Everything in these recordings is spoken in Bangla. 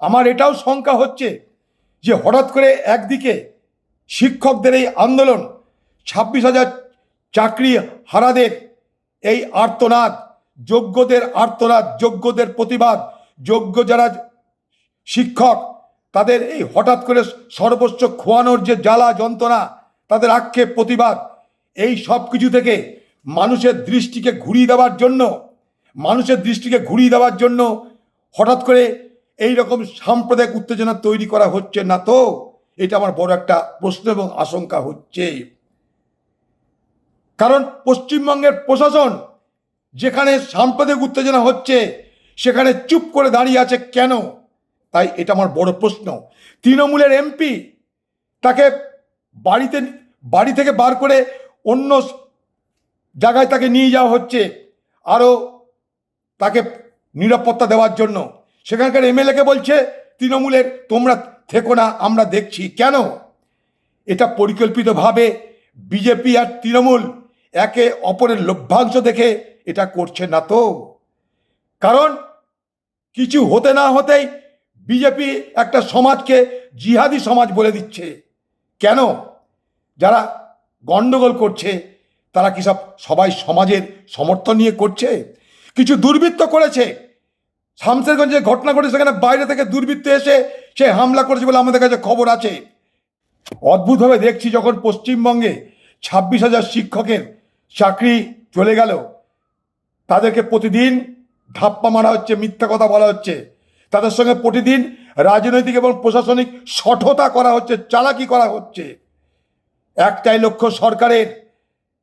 আমার এটাও শঙ্কা হচ্ছে যে হঠাৎ করে একদিকে শিক্ষকদের এই আন্দোলন, ছাব্বিশ হাজার চাকরি হারাদের এই আর্তনাদ, যোগ্যদের আর্তনাদ, যোগ্যদের প্রতিবাদ, যোগ্য যারা শিক্ষক, তাদের এই হঠাৎ করে সর্বোচ্চ খোয়ানোর যে জ্বালা যন্ত্রণা, তাদের আক্ষেপ, প্রতিবাদ, এই সব কিছু থেকে মানুষের দৃষ্টিকে ঘুরিয়ে দেওয়ার জন্য, মানুষের দৃষ্টিকে ঘুরিয়ে দেওয়ার জন্য হঠাৎ করে এই রকম সাম্প্রদায়িক উত্তেজনা তৈরি করা হচ্ছে না তো? এটা আমার বড় একটা প্রশ্ন এবং আশঙ্কা হচ্ছে। কারণ পশ্চিমবঙ্গের প্রশাসন যেখানে সাম্প্রদায়িক উত্তেজনা হচ্ছে, সেখানে চুপ করে দাঁড়িয়ে আছে কেন? তাই এটা আমার বড় প্রশ্ন। তৃণমূলের এমপি তাকে বাড়িতে, বাড়ি থেকে বার করে অন্য জায়গায় তাকে নিয়ে যাওয়া হচ্ছে, আরও তাকে নিরাপত্তা দেওয়ার জন্য। সেখানকার এমএলএকে বলছে, তৃণমূলের তোমরা থেকো না, আমরা দেখছি। কেন? এটা পরিকল্পিতভাবে বিজেপি আর তৃণমূল একে অপরের লভ্যাংশ দেখে এটা করছে না তো। কারণ কিছু হতে না হতেই বিজেপি একটা সমাজকে জিহাদি সমাজ বলে দিচ্ছে। কেন? যারা গণ্ডগোল করছে, তারা কি সব সবাই সমাজের সমর্থন নিয়ে করছে? কিছু দুর্বৃত্ত করেছে শামসেরগঞ্জে ঘটনা ঘটেছে, সেখানে বাইরে থেকে দুর্বৃত্ত এসে সে হামলা করেছে বলে আমাদের কাছে খবর আছে। অদ্ভুতভাবে দেখছি যখন পশ্চিমবঙ্গে ছাব্বিশ হাজার শিক্ষকের চাকরি চলে গেল, তাদেরকে প্রতিদিন ধাপ্পা মারা হচ্ছে, মিথ্যা কথা বলা হচ্ছে। তাদের সঙ্গে প্রতিদিন রাজনৈতিক এবং প্রশাসনিক সঠতা করা হচ্ছে, চালাকি করা হচ্ছে। একটাই লক্ষ্য সরকারের,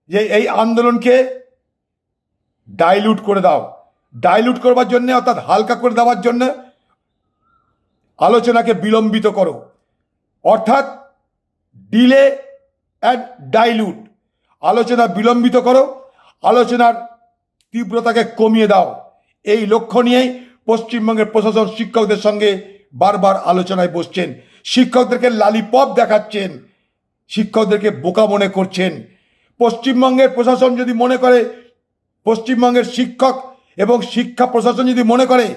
যে এই আন্দোলনকে ডাইলুট করে দাও। ডাইলুট করবার জন্য, অর্থাৎ হালকা করে দেওয়ার জন্য আলোচনাকে বিলম্বিত করো। অর্থাৎ ডিলে অ্যান্ড ডাইলুট আলোচনা বিলম্বিত করো, আলোচনার তীব্রতাকে কমিয়ে দাও। এই লক্ষ্য নিয়েই পশ্চিমবঙ্গের প্রশাসন শিক্ষকদের সঙ্গে বারবার আলোচনায় বসছেন। শিক্ষকদেরকে লালিপপ দেখাচ্ছেন, শিক্ষকদেরকে বোকা মনে করছেন। পশ্চিমবঙ্গের প্রশাসন যদি মনে করে, পশ্চিমবঙ্গের শিক্ষক এবং শিক্ষা প্রশাসন যদি মনে করে,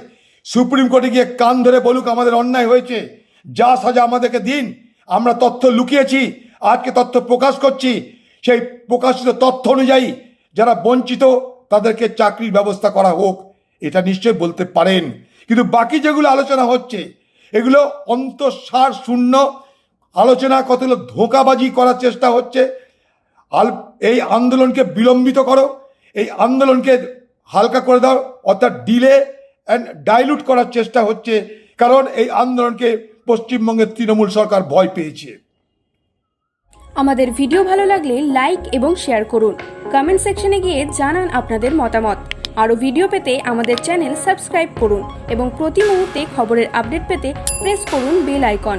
সুপ্রিম কোর্টে গিয়ে কান ধরে বলুক আমাদের অন্যায় হয়েছে, যা সাজা আমাদেরকে দিন, আমরা তথ্য লুকিয়েছি, আজকে তথ্য প্রকাশ করছি, সেই প্রকাশিত তথ্য অনুযায়ী যারা বঞ্চিত, তাদেরকে চাকরির ব্যবস্থা করা হোক, এটা নিশ্চয় বলতে পারেন। কিন্তু বাকি যেগুলো আলোচনা হচ্ছে, এগুলো অন্তঃসার শূন্য, আলোচনা কতগুলো ধোঁকাবাজি করার চেষ্টা হচ্ছে। আল এই আন্দোলনকে বিলম্বিত করো, এই আন্দোলনকে হালকা করে দাও, অর্থাৎ ডিলে অ্যান্ড ডাইলুট করার চেষ্টা হচ্ছে, কারণ এই আন্দোলনকে পশ্চিমবঙ্গের তৃণমূল সরকার ভয় পেয়েছে। আমাদের ভিডিও ভালো লাগলে লাইক এবং শেয়ার করুন। কমেন্ট সেকশনে গিয়ে জানান আপনাদের মতামত। আরও ভিডিও পেতে আমাদের চ্যানেল সাবস্ক্রাইব করুন এবং প্রতি মুহূর্তে খবরের আপডেট পেতে প্রেস করুন বেল আইকন